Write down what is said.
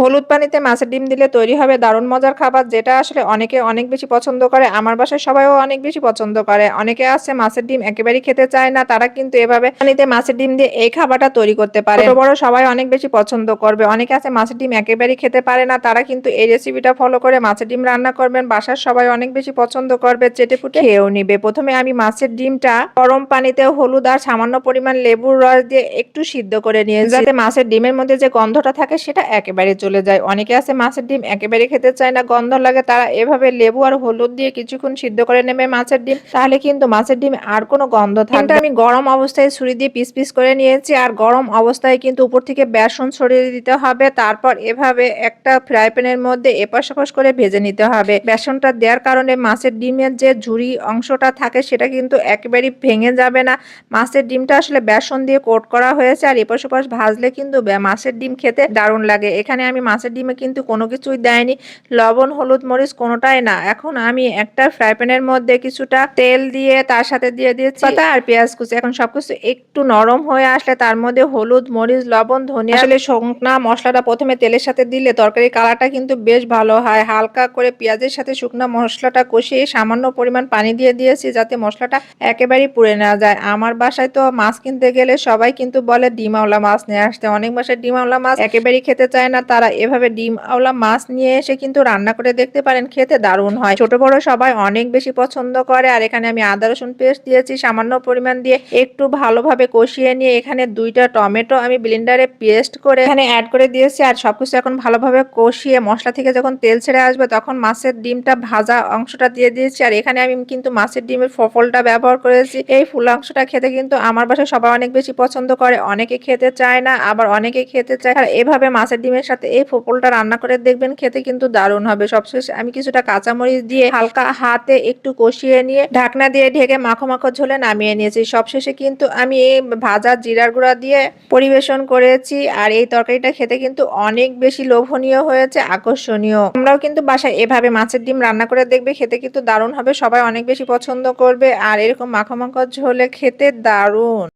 হলুদ পানিতে মাছের ডিম দিলে তৈরি হবে দারুণ মজার খাবার, যেটা আসলে অনেকে অনেক বেশি পছন্দ করে। আমার বাসায় সবাইও অনেক বেশি পছন্দ করে। অনেকে আছে মাছের ডিম একেবারেই খেতে চায় না, তারা কিন্তু এভাবে পানিতে মাছের ডিম দিয়ে এই খাবারটা তৈরি করতে পারে। ছোট বড় সবাই অনেক বেশি পছন্দ করবে। অনেকে আছে মাছের ডিম একেবারেই খেতে পারে না, তারা কিন্তু এই রেসিপিটা ফলো করে মাছের ডিম রান্না করবেন। বাসার সবাই অনেক বেশি পছন্দ করবে, চেটে ফুটে খেয়েও নিবে। প্রথমে আমি মাছের ডিমটা গরম পানিতে হলুদ আর সামান্য পরিমাণ লেবুর রস দিয়ে একটু সিদ্ধ করে নিয়ে যাতে মাছের ডিমের মধ্যে যে গন্ধটা থাকে সেটা একেবারে চলে যায়। অনেকে আছে মাছের ডিম একেবারে খেতে চায় না, গন্ধ লাগে, তারা এভাবে লেবু আর হলুদ দিয়ে কিছুক্ষণ সিদ্ধ করে নেবে মাছের ডিম। তাহলে কিন্তু মাছের ডিম আর কোনো গন্ধ থাকে। আমি গরম অবস্থায় ছুরি দিয়ে পিস পিস করে নিয়েছি আর গরম অবস্থায় কিন্তু উপর থেকে বেসন ছড়িয়ে দিতে হবে। তারপর এভাবে একটা ফ্রাই প্যানের মধ্যে এপাশ ওপাশ করে ভেজে নিতে হবে। বেসনটা দেওয়ার কারণে মাছের ডিমের যে ঝুরি অংশটা থাকে সেটা কিন্তু একেবারেই ভেঙে যাবে না। মাছের ডিমটা আসলে বেসন দিয়ে কোট করা হয়েছে আর এপাশ ওপাশ ভাজলে কিন্তু মাছের ডিম খেতে দারুণ লাগে। এখানে আমি মাছের ডিমে কিন্তু কোনো কিছুই দেয়নি। লবণ হলুদ মরিচ কোনোটাই না। এখন আমি একটা ফ্রাই প্যানের মধ্যে কিছুটা তেল দিয়ে তার সাথে দিয়ে দিয়েছি পাতা আর পেঁয়াজ কুচি। এখন সবকিছু একটু নরম হয়ে আসলে তার মধ্যে হলুদ মরিচ লবণ ধনিয়া আসলে শুকনা মশলাটা প্রথমে তেলের সাথে দিলে তরকারি কালারটা কিন্তু বেশ ভালো হয়। হালকা করে পেঁয়াজের সাথে শুকনো মশলাটা কষিয়ে সামান্য পরিমাণ পানি দিয়ে দিয়েছি যাতে মশলাটা একেবারেই পুড়ে না যায়। আমার বাসায় তো মাছ কিনতে গেলে সবাই কিন্তু বলে ডিম আওলা মাছ নিয়ে আসতে। অনেক বাসায় ডিম আওলা মাছ একেবারেই খেতে চায় না। তারা এভাবে ডিম আওলা মাছ নিয়ে এসে কিন্তু রান্না করে দেখতে পারেন, খেতে দারুণ হয়। ছোট বড় সবাই অনেক বেশি পছন্দ করে। আর এখানে আমি আদা, রসুন, পেস্ট দিয়েছি, সামান্য পরিমাণ দিয়ে একটু ভালোভাবে কষিয়ে নিয়ে এখানে দুইটা টমেটো আমি ব্লেন্ডারে পেস্ট করে এখানে অ্যাড করে দিয়েছি। আর সবকিছু এখন ভালোভাবে কষিয়ে মশলা থেকে যখন তেল ছেড়ে আসবে তখন মাছের ডিমটা ভাজা অংশটা দিয়ে দিয়েছি। আর এখানে আমি কিন্তু মাছের ডিমের ফফলটা ব্যবহার করেছি। এই ফুল অংশটা খেতে কিন্তু আমার বাসায় সবাই অনেক বেশি পছন্দ করে। অনেকে খেতে চায় না, আবার অনেকে খেতে চায়। আর এভাবে মাছের ডিমের সাথে এই ফোপলটা রান্না করে দেখবেন খেতে কিন্তু দারুণ হবে। সবশেষে আমি কিছুটা কাঁচামরিচ দিয়ে হালকা হাতে একটু কষিয়ে নিয়ে ঢাকনা দিয়ে ঢেকে মাখো মাখো ঝোলে নামিয়ে নিয়েছি। সবশেষে কিন্তু আমি এই ভাজা জিরার গুঁড়া দিয়ে পরিবেশন করেছি আর এই তরকারিটা খেতে কিন্তু অনেক বেশি লোভনীয় হয়েছে, আকর্ষণীয়। আমরাও কিন্তু বাসায় এভাবে মাছের ডিম রান্না করে দেখবে, খেতে কিন্তু দারুণ হবে, সবাই অনেক বেশি পছন্দ করবে আর এরকম মাখো মাখো ঝোলে খেতে দারুণ।